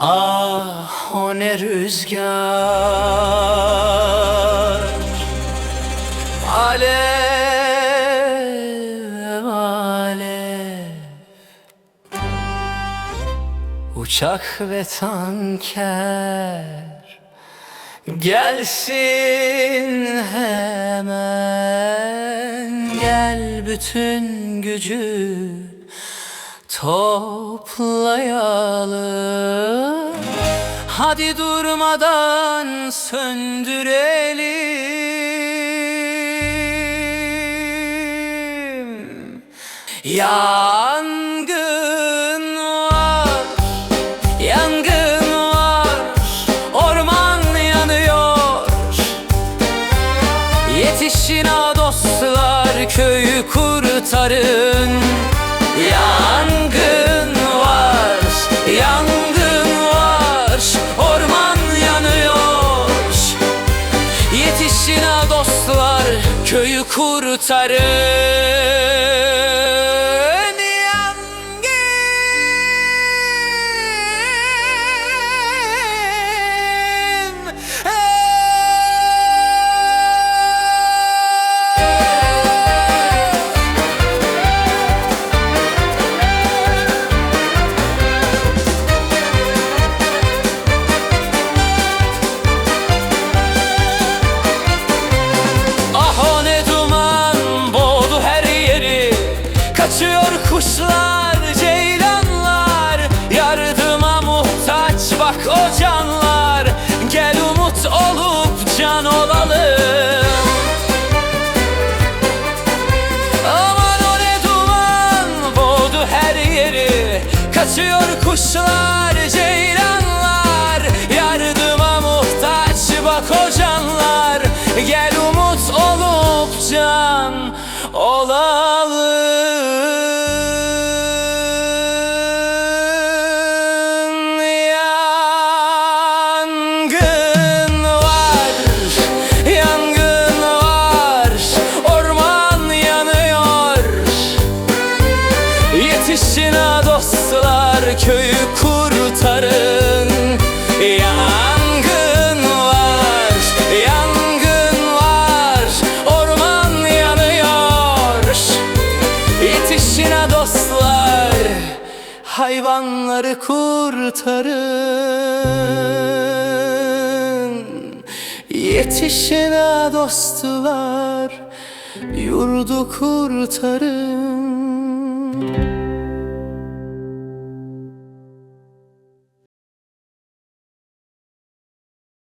o ne rüzgar. Alev alev. Uçak ve tanker Gelsin hemen. Gel bütün gücü toplayalım Hadi durmadan söndürelim. Yangın var, yangın var. Orman yanıyor. Yetişin ha dostlar köyü kurtarın. Yangın köyü kurtarın Kaçıyor kuşlar, ceylanlar. Yardıma muhtaç bak o canlar. Gel umut olup can olalım. Aman o ne duman boğdu her yeri. Kaçıyor kuşlar, ceylanlar. Yardıma muhtaç bak o canlar. Gel umut olup can olalım dostlar köyü kurtarın. Yangın var, yangın var. Orman yanıyor. Yetişin ha dostlar. Hayvanları kurtarın. Yetişin ha dostlar. Yurdu kurtarın